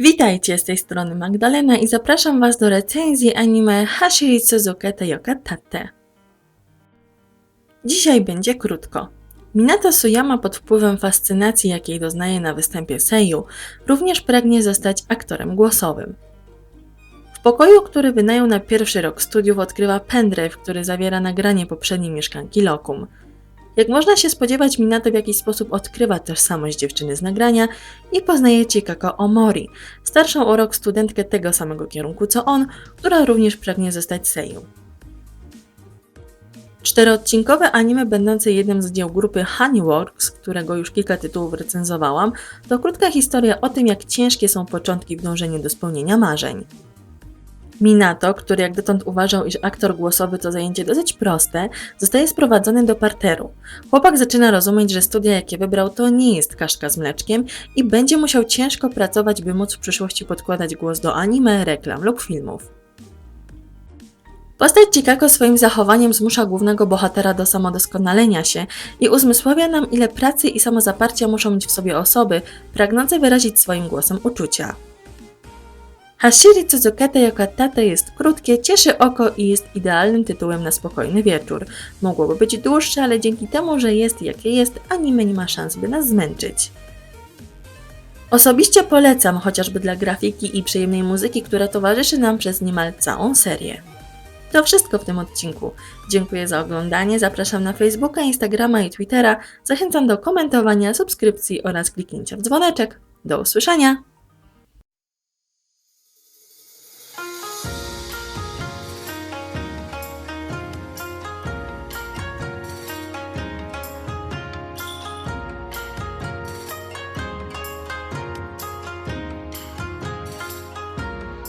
Witajcie, z tej strony Magdalena i zapraszam Was do recenzji anime Hashiri Suzukete Yokatate. Dzisiaj będzie krótko. Minato Suyama pod wpływem fascynacji, jakiej doznaje na występie Seiyu, również pragnie zostać aktorem głosowym. W pokoju, który wynajął na pierwszy rok studiów, odkrywa pendrive, który zawiera nagranie poprzedniej mieszkanki Lokum. Jak można się spodziewać, Minato w jakiś sposób odkrywa tożsamość dziewczyny z nagrania i poznaje Chikako Omori, starszą o rok studentkę tego samego kierunku co on, która również pragnie zostać Seiyu. Czteroodcinkowe anime będące jednym z dzieł grupy Honeyworks, którego już kilka tytułów recenzowałam, to krótka historia o tym, jak ciężkie są początki w dążeniu do spełnienia marzeń. Minato, który jak dotąd uważał, iż aktor głosowy to zajęcie dosyć proste, zostaje sprowadzony do parteru. Chłopak zaczyna rozumieć, że studia, jakie wybrał, to nie jest kaszka z mleczkiem i będzie musiał ciężko pracować, by móc w przyszłości podkładać głos do anime, reklam lub filmów. Postać Chicago swoim zachowaniem zmusza głównego bohatera do samodoskonalenia się i uzmysławia nam, ile pracy i samozaparcia muszą mieć w sobie osoby pragnące wyrazić swoim głosem uczucia. Hashiri Tsuzukete Yokatate jest krótkie, cieszy oko i jest idealnym tytułem na spokojny wieczór. Mogłoby być dłuższe, ale dzięki temu, że jest jakie jest, anime nie ma szans, by nas zmęczyć. Osobiście polecam, chociażby dla grafiki i przyjemnej muzyki, która towarzyszy nam przez niemal całą serię. To wszystko w tym odcinku. Dziękuję za oglądanie, zapraszam na Facebooka, Instagrama i Twittera, zachęcam do komentowania, subskrypcji oraz kliknięcia w dzwoneczek. Do usłyszenia!